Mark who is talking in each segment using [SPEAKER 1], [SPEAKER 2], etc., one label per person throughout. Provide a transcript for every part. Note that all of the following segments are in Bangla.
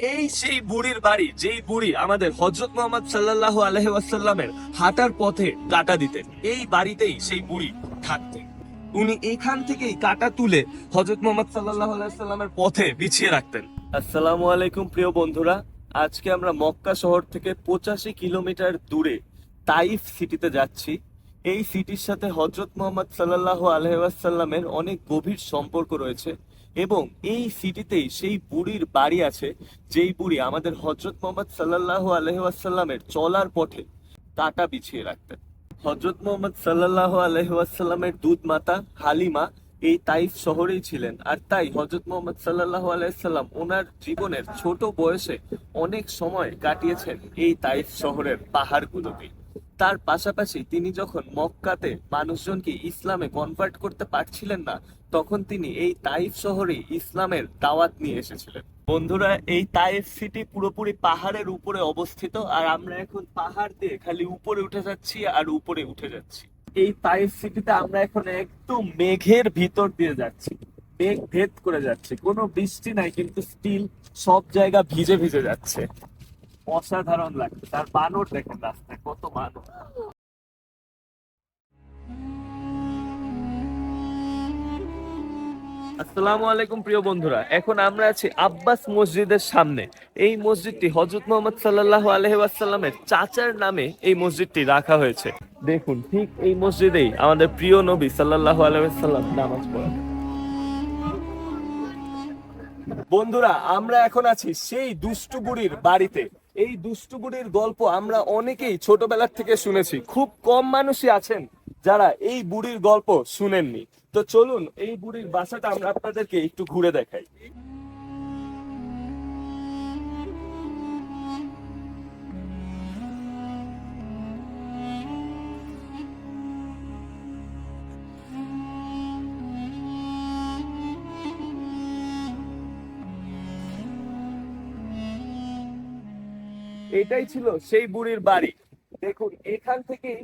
[SPEAKER 1] এই সেই বুড়ির বাড়ি, যেই বুড়ি আমাদের হজরত মোহাম্মদ সাল্লাল্লাহু আলহি হাঁটার পথে কাটা দিতেন, এই বাড়িতেই সেই বুড়ি থাকতেন। উনি এখান থেকেই কাটা তুলে হজরত মোহাম্মদ সাল্লাল্লাহু আলাইহি সাল্লামের পথে বিছিয়ে রাখতেন। আসসালামু আলাইকুম প্রিয় বন্ধুরা, আজকে আমরা মক্কা শহর থেকে পঁচাশি কিলোমিটার দূরে তাইফ সিটিতে যাচ্ছি। এই সিটির সাথে হজরত মোহাম্মদ সাল্লাল্লাহু আলহি ওয়াসাল্লামের অনেক গভীর সম্পর্ক রয়েছে এবং এই সিটিতেই সেই বুড়ির বাড়ি আছে, যেই বুড়ি আমাদের হজরত মোহাম্মদ সাল্লাল্লাহু আলহি ওয়াসাল্লামের চলার পথে কাটা বিছিয়ে রাখতেন। হজরত মোহাম্মদ সাল্লাল্লাহু আলহি ওয়াসাল্লামের দুধ মাতা হালিমা এই তাইফ শহরেই ছিলেন আর তাই হজরত মোহাম্মদ সাল্লাল্লাহু আলাইসাল্লাম ওনার জীবনের ছোট বয়সে অনেক সময় কাটিয়েছেন এই তাইফ শহরের পাহাড়গুলোতে তার পাশাপাশি তিনি যখন মক্কাতে মানুষজনকে ইসলামে কনভার্ট করতে পারছিলেন না, তখন তিনি এই তাইফ শহরে ইসলামের দাওয়াত নিয়ে এসেছিলেন। বন্ধুরা, এই তাইফ সিটি পুরোপুরি পাহাড়ের উপরে অবস্থিত, আর আমরা এখন পাহাড় দিয়ে খালি উপরে উঠে যাচ্ছি আর উপরে উঠে যাচ্ছি। এই তাইফ সিটিতে আমরা এখন একদম মেঘের ভিতর দিয়ে যাচ্ছি। মেঘ ভেদ করে যাচ্ছে। কোনো বৃষ্টি নাই, কিন্তু স্টিল সব জায়গা ভিজে ভিজে যাচ্ছে। অসাধারণ লাগছে। তার বানর দেখেন রাস্তায়, কত বানর। আসসালামু আলাইকুম প্রিয় বন্ধুরা, এখন আমরা আছি আব্বাস মসজিদের সামনে। এই মসজিদটি হজরত মোহাম্মদ সাল্লাল্লাহু আলহি ওয়াসাল্লামের চাচার নামে এই মসজিদটি রাখা হয়েছে। দেখুন, ঠিক এই মসজিদেই আমাদের প্রিয় নবী সাল্লাল্লাহু আলাইহি ওয়াসাল্লাম নামাজ পড়েন। বন্ধুরা, আমরা এখন আছি সেই দুষ্টু বুড়ির বাড়িতে। এই দুষ্টু বুড়ির গল্প আমরা অনেকেই ছোটবেলার থেকে শুনেছি। খুব কম মানুষই আছেন যারা এই বুড়ির গল্প শুনেননি। তো চলুন, এই বুড়ির বাসাটা আমরা আপনাদেরকে একটু ঘুরে দেখাই। এটাই ছিল সেই বুড়ির বাড়ি। দেখুন, এখান থেকেই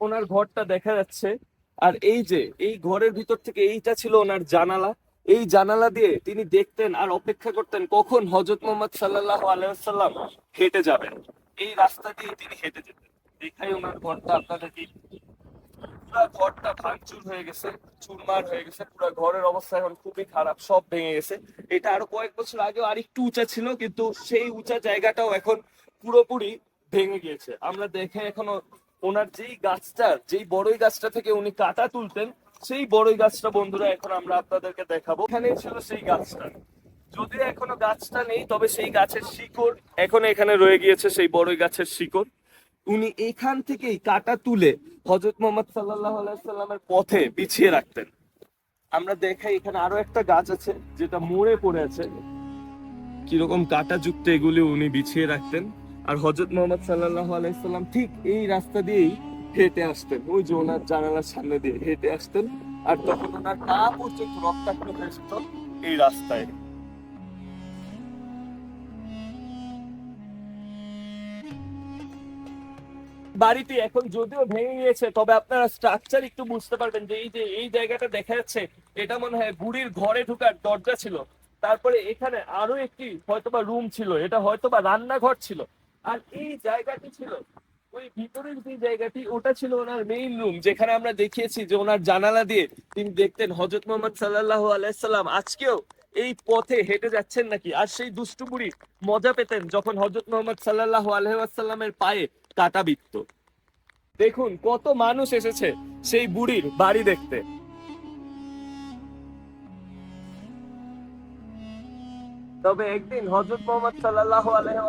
[SPEAKER 1] ওনার ঘরটা দেখা যাচ্ছে। আর এই যে, এই ঘরের ভিতর থেকে এইটা ছিল ওনার জানালা। এই জানালা দিয়ে তিনি দেখতেন আর অপেক্ষা করতেন কখন হজরত মোহাম্মদ সাল্লাহ আলাইসাল্লাম হেঁটে যাবেন। এই রাস্তা দিয়ে তিনি হেঁটে যেতেন। দেখাই ওনার ঘরটা আপনাদেরকে। পুরো ঘরটা ভাঙচুর হয়ে গেছে, চুরমার হয়ে গেছে। পুরো ঘরের অবস্থা এখন খুবই খারাপ, সব ভেঙে গেছে। এটা আরও কয়েক বছর আগেও আর একটু উঁচা ছিল, কিন্তু সেই উঁচা জায়গাটাও এখন পুরোপুরি ভেঙে গিয়েছে। আমরা দেখে এখনও ওনার যেই গাছটার যেই বড়ই গাছটা থেকে উনি কাটা তুলতেন, সেই বড়ই গাছটা বন্ধুরা এখন আমরা আপনাদেরকে দেখাবো। এখানেই ছিল সেই গাছটা। যদিও এখনও গাছটা নেই, তবে সেই গাছের শিকড় এখনও এখানে রয়ে গিয়েছে, সেই বড়ই গাছের শিকড়। উনি এখান থেকেই কাটা তুলে হজরত মোহাম্মদ সাল্লাহ আলাইসাল্লামের পথে বিছিয়ে রাখতেন। আমরা দেখাই এখানে আরও একটা গাছ আছে, যেটা মরে পড়ে আছে। কীরকম কাটা যুক্ত এগুলি উনি বিছিয়ে রাখতেন। আর হজরত মোহাম্মদ সাল্লাহ আলাইসাল্লাম ঠিক এই রাস্তা দিয়েই হেঁটে আসতেন। ওই যে ওনার জানালার সামনে দিয়ে হেঁটে আসতেন আর তখন ওনার পা পর্যন্ত রক্তাক্ত হয়ে এই রাস্তায়। বাড়িটি এখন যদিও ভেঙে গিয়েছে, তবে আপনারা স্ট্রাকচার একটু বুঝতে পারবেন যে এই যে এই জায়গাটা দেখা যাচ্ছে, এটা মনে হয় বুড়ির ঘরে ঢুকার দরজা ছিল। তারপরে এখানে আরও একটি হয়তোবা রুম ছিল, এটা হয়তোবা রান্নাঘর ছিল। আর এই জায়গাটি ছিল, ওই ভিতরের যে জায়গাটি, ওটা ছিল ওনার মেইন রুম যেখানে আমরা দেখিয়েছি যে ওনার জানালা দিয়ে তিনি দেখতেন হজরত মোহাম্মদ সাল্লাহ আলাইসাল্লাম আজকেও এই পথে হেঁটে যাচ্ছেন নাকি? আর সেই দুষ্টু বুড়ি মজা পেতেন যখন হজরত মোহাম্মদ সাল্লাহ আলহামের পায়ে কাটা বিত্ত দেখুন, কত মানুষ এসেছে সেই বুড়ির বাড়ি দেখতে। তবে একদিন হজরত মোহাম্মদ সাল্লাহ আলহাম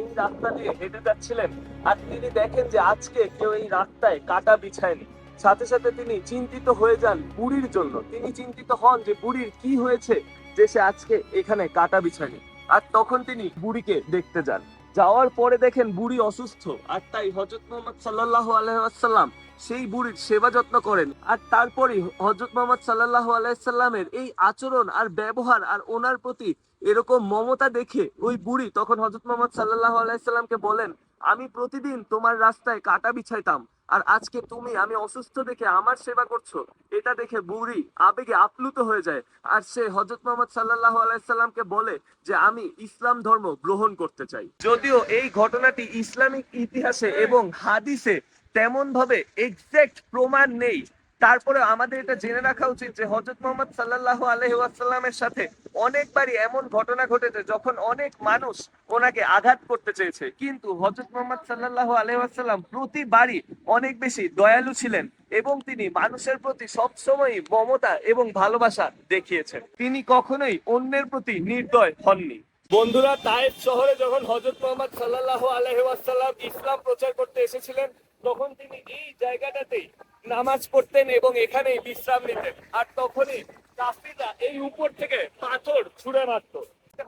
[SPEAKER 1] এই রাস্তা দিয়ে হেঁটে যাচ্ছিলেন আর তিনি দেখেন যে আজকে কেউ এই রাস্তায় কাটা বিছায়নি। সাথে সাথে তিনি চিন্তিত হয়ে যান বুড়ির জন্য। তিনি চিন্তিত হন যে বুড়ির কি হয়েছে যে সে আজকে এখানে কাটা বিছায়নি। আর তখন তিনি বুড়িকে দেখতে যান। যাওয়ার পরে দেখেন বুড়ি অসুস্থ। আর তাই হজরত মোহাম্মদ সাল্লাহ আলহাম সেই বুড়ির সেবা যত্ন করেন। আর তারপরে হজরত মোহাম্মদ সাল্লাহ আলাইসাল্লামের এই আচরণ আর ব্যবহার আর ওনার প্রতি এরকম মমতা দেখে ওই বুড়ি তখন হজরত মোহাম্মদ সাল্লাহ আলাইসাল্লামকে বলেন, আমি প্রতিদিন তোমার রাস্তায় কাটা বিছাইতাম আর আজকে তুমি আমি অসুস্থ দেখে আমার সেবা করছ। এটা দেখে বুড়ি আবেগে আপ্লুত হয়ে যায় আর সে হজরত মোহাম্মদ সাল্লাহ আলাইসাল্লামকে বলে যে, আমি ইসলাম ধর্ম গ্রহণ করতে চাই। যদিও এই ঘটনাটি ইসলামিক ইতিহাসে এবং হাদিসে তেমন ভাবে এক্সাক্ট প্রমাণ নেই তারপরে আমাদের এটা জেনে রাখা উচিত যে হজরত মোহাম্মদ সাল্লাহ আলহামের সাথে অনেকবারই এমন ঘটনা ঘটেছে যখন অনেক মানুষ ওনাকে আঘাত করতে চেয়েছে। কিন্তু হজরত মোহাম্মদ সাল্লাহ আলহাম প্রতিবারই অনেক বেশি দয়ালু ছিলেন এবং তিনি মানুষের প্রতি সবসময়ই মমতা এবং ভালোবাসা দেখিয়েছেন। তিনি কখনোই অন্যের প্রতি নির্দয় হননি। বন্ধুরা, তায়েফ শহরে যখন হজরত মোহাম্মদ সাল্লাহ আলহাম ইসলাম প্রচার করতে এসেছিলেন তখন তিনি এই জায়গাটাতেই নামাজ পড়তেন এবং এখানেই বিশ্রাম নিতেন। আর তখনই কাফিররা এই উপর থেকে পাথর ছুঁড়ে মারত।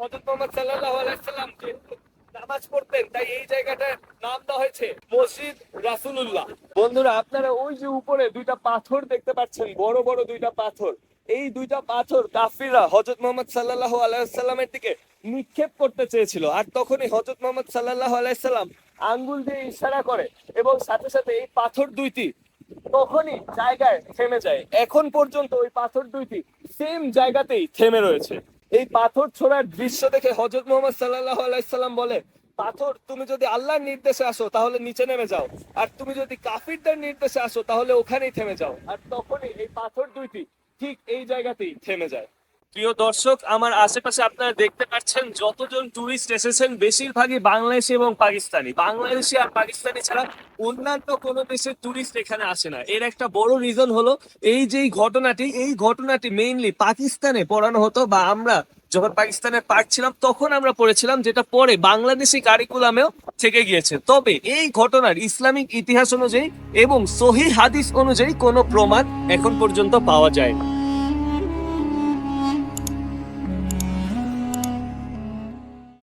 [SPEAKER 1] হজরত মোহাম্মদ সাল্লাহ আলাইসাল্লাম যেহেতু নামাজ পড়তেন, তাই এই জায়গাটার নাম দেওয়া হয়েছে মসজিদ রাসুলুল্লাহ। বন্ধুরা, আপনারা ওই যে উপরে দুইটা পাথর দেখতে পাচ্ছেন, বড় বড় দুইটা পাথর। এই দুইটা পাথর কাফিররা হজরত মোহাম্মদ সাল্লাহ আলাইসাল্লামের দিকে নিক্ষেপ করতে চেয়েছিল। আর তখনই হজরত মোহাম্মদ সাল্লাহ আলাইসাল্লাম আঙ্গুল দিয়ে ইশারা করে এবং সাথে সাথে এই পাথর দুইটি তখনই জায়গায় থেমে যায়। এখন পর্যন্ত ওই পাথর দুইটি সেম জায়গাতেই থেমে রয়েছে। এই পাথর ছোড়ার দৃশ্য দেখে হজরত মোহাম্মদ সাল্লাহ আলাইসাল্লাম বলে, পাথর, তুমি যদি আল্লাহর নির্দেশে আসো, তাহলে নিচে নেমে যাও। আর তুমি যদি কাফিরদের নির্দেশে আসো, তাহলে ওখানেই থেমে যাও। আর তখনই এই পাথর দুইটি ঠিক এই জায়গাতেই থেমে যায়। প্রিয় দর্শক, আমার আশেপাশে আপনারা দেখতে পাচ্ছেন যতজন টুরিস্ট এসেছেন, বেশিরভাগই বাংলাদেশি এবং পাকিস্তানি। বাংলাদেশি আর পাকিস্তানি ছাড়া অন্যান্য কোনো দেশের টুরিস্ট এখানে আসে না। এর একটা বড় রিজন হলো, এই যে ঘটনাটি, এই ঘটনাটি মেইনলি পাকিস্তানে পড়ানো হতো বা আমরা যখন পাকিস্তানে পাঠ ছিলাম তখন আমরা পড়েছিলাম, যেটা পরে বাংলাদেশি কারিকুলামেও থেকে গিয়েছে। তবে এই ঘটনার ইসলামিক ইতিহাস অনুযায়ী এবং সহি হাদিস অনুযায়ী কোনো প্রমাণ এখন পর্যন্ত পাওয়া যায়